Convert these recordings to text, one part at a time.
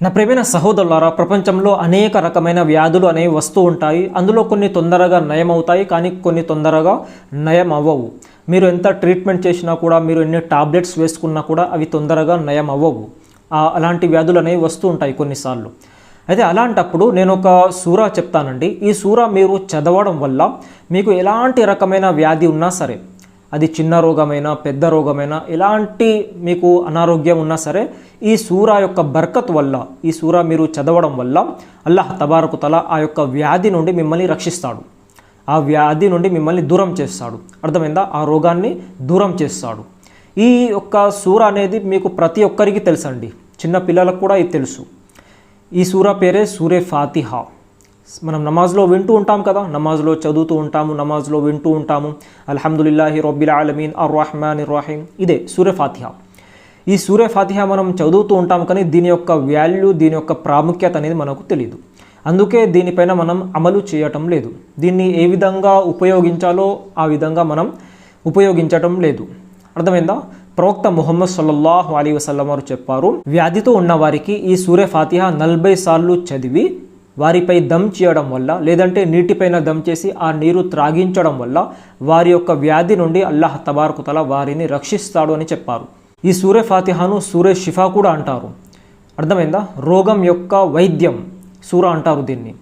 నా ప్రేమైన సహోదరులారా ప్రపంచంలో అనేక రకమైన వ్యాధులు అనేవి వస్తూ ఉంటాయి. అందులో కొన్ని తొందరగా నయం అవుతాయి కానీ కొన్ని తొందరగా నయం అవ్వవు మీరు ఎంత ట్రీట్మెంట్ చేసినా కూడా మీరు ఎన్ని టాబ్లెట్స్ వేసుకున్నా కూడా అవి తొందరగా నయం అవ్వవు అలాంటి వ్యాధులు అనేవి వస్తూ ఉంటాయి కొన్నిసార్లు. అయితే అలాంటప్పుడు నేను ఒక సూరా చెప్తానండి. ఈ సూరా మీరు చదవడం వల్ల మీకు ఎలాంటి రకమైన వ్యాధి ఉన్నా సరే అది చిన్న రోగమైనా పెద్ద రోగమైనా ఎలాంటి మీకు అనారోగ్యం ఉన్నా సరే ఈ సూర యొక్క బర్కత్ వల్ల ఈ సూర మీరు చదవడం వల్ల అల్లాహ్ తబారకు తల ఆ యొక్క వ్యాధి నుండి మిమ్మల్ని రక్షిస్తాడు. ఆ వ్యాధి నుండి మిమ్మల్ని దూరం చేస్తాడు. అర్థమైందా? ఆ రోగాన్ని దూరం చేస్తాడు. ఈ యొక్క సూర అనేది మీకు ప్రతి ఒక్కరికి తెలుసండి. చిన్న పిల్లలకు కూడా ఇది తెలుసు. ఈ సూర పేరే సూరే ఫాతిహా. మనం నమాజ్లో వింటూ ఉంటాం కదా నమాజ్లో చదువుతూ ఉంటాము నమాజ్లో వింటూ ఉంటాము. అల్హమ్దుల్లాహి రబ్బిల్ ఆలమీన్ అర్ రహమాన్ రహీం ఇదే సూర్య ఫాతిహా. ఈ సూర్య ఫాతిహా మనం చదువుతూ ఉంటాం కానీ దీని యొక్క వాల్యూ దీని యొక్క ప్రాముఖ్యత అనేది మనకు తెలియదు అందుకే దీనిపైన మనం అమలు చేయటం లేదు. దీన్ని ఏ విధంగా ఉపయోగించాలో ఆ విధంగా మనం ఉపయోగించటం లేదు. అర్థమైందా? ప్రవక్త ముహమ్మద్ సల్లల్లాహు అలీ వసల్లం వారు చెప్పారు వ్యాధితో ఉన్నవారికి ఈ సూర్య ఫాతిహా నలభై సార్లు చదివి వారిపై దమ్ చేయడం వల్ల లేదంటే నీటిపైన దమ్ చేసి ఆ నీరు త్రాగించడం వల్ల వారి యొక్క వ్యాధి నుండి అల్లాహ్ తబారకుతల వారిని రక్షిస్తాడు అని చెప్పారు. ఈ సూర్య ఫాతిహాను సూర్య షిఫా కూడా అంటారు. అర్థమైందా? రోగం యొక్క వైద్యం సూర అంటారు దీన్ని.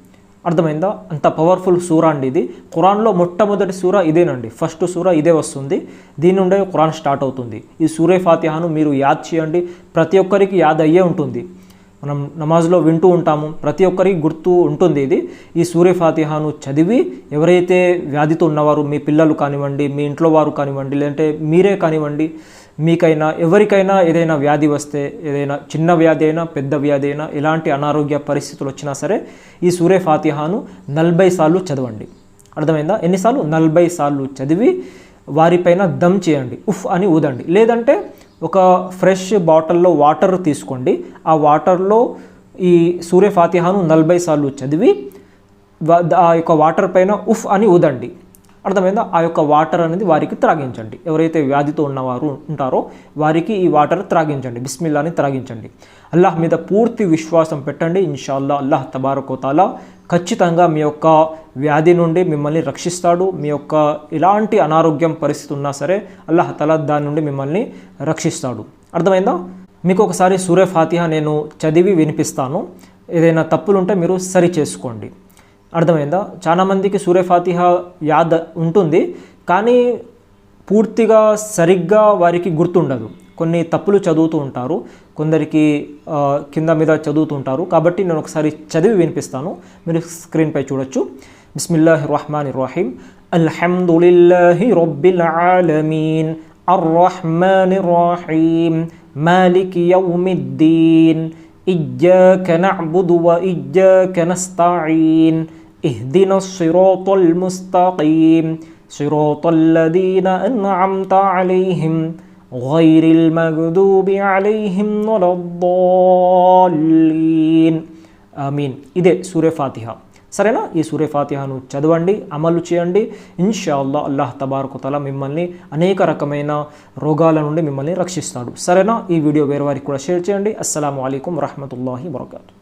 అర్థమైందా? అంత పవర్ఫుల్ సూర అండి ఇది. ఖురాన్లో మొట్టమొదటి సూర ఇదేనండి. ఫస్ట్ సూర ఇదే వస్తుంది. దీని నుండే ఖురాన్ స్టార్ట్ అవుతుంది. ఈ సూర్య ఫాతిహాను మీరు యాద్ చేయండి. ప్రతి ఒక్కరికి యాద్ అయ్యే ఉంటుంది. మనం నమాజ్లో వింటూ ఉంటాము. ప్రతి ఒక్కరికి గుర్తు ఉంటుంది ఇది. ఈ సూర్య ఫాతిహాను చదివి ఎవరైతే వ్యాధితో ఉన్నవారు మీ పిల్లలు కానివ్వండి మీ ఇంట్లో వారు కానివ్వండి లేదంటే మీరే కానివ్వండి మీకైనా ఎవరికైనా ఏదైనా వ్యాధి వస్తే ఏదైనా చిన్న వ్యాధి అయినా పెద్ద వ్యాధి అయినా ఎలాంటి అనారోగ్య పరిస్థితులు వచ్చినా సరే ఈ సూర్య ఫాతిహాను నలభై సార్లు చదవండి. అర్థమైందా? ఎన్నిసార్లు? నలభై సార్లు చదివి వారిపైన దమ్ చేయండి. ఉఫ్ అని ఊదండి. లేదంటే ఒక ఫ్రెష్ బాటిల్లో వాటర్ తీసుకోండి. ఆ వాటర్లో ఈ సూర్య ఫాతిహాను నలభై సార్లు చదివి ఆ యొక్క వాటర్ పైన ఉఫ్ అని ఊదండి. అర్థమైందా? ఆ యొక్క వాటర్ అనేది వారికి త్రాగించండి. ఎవరైతే వ్యాధితో ఉన్నవారు ఉంటారో వారికి ఈ వాటర్ త్రాగించండి. బిస్మిల్లాని త్రాగించండి. అల్లాహ్ మీద పూర్తి విశ్వాసం పెట్టండి. ఇన్షాల్లా అల్లాహ్ తబారకోతాలా ఖచ్చితంగా మీ యొక్క వ్యాధి నుండి మిమ్మల్ని రక్షిస్తాడు. మీ యొక్క ఎలాంటి అనారోగ్యం పరిస్థితి ఉన్నా సరే అల్లాహ్ తలా దాని నుండి మిమ్మల్ని రక్షిస్తాడు. అర్థమైందా? మీకు ఒకసారి సూర్య ఫాతిహ నేను చదివి వినిపిస్తాను. ఏదైనా తప్పులు ఉంటే మీరు సరి చేసుకోండి. అర్థమైందా? చాలామందికి సూర్య ఫాతిహ యాద్ ఉంటుంది కానీ పూర్తిగా సరిగ్గా వారికి గుర్తుండదు. కొన్ని తప్పులు చదువుతూ ఉంటారు కొందరికి ఆ, కింద మీద చదువుతూ ఉంటారు కాబట్టి నేను ఒకసారి చదివి వినిపిస్తాను మీరు స్క్రీన్పై చూడొచ్చు బిస్మిల్లాహ్ రహమాన్ రహీం అల్హమ్దులిల్లాహి రబ్బిల్ ఆలమీన్ الرحمن الرحيم مالك يوم الدين إياك نعبد وإياك نستعين اهدنا الصراط المستقيم صراط الذين أنعمت عليهم غير المغضوب عليهم ولا الضالين ఆమీన్ ఇదే సూర్య ఫాతిహా సరేనా ఈ సూర్య ఫాతిహాను చదవండి అమలు చేయండి ఇన్షాల్లా అల్లాహ్ తబారకు తల మిమ్మల్ని అనేక రకమైన రోగాల నుండి మిమ్మల్ని రక్షిస్తాడు సరేనా ఈ వీడియో వేరే వారికి కూడా షేర్ చేయండి అస్సలం అయికం వరహమతుల్లాహి వరకాతు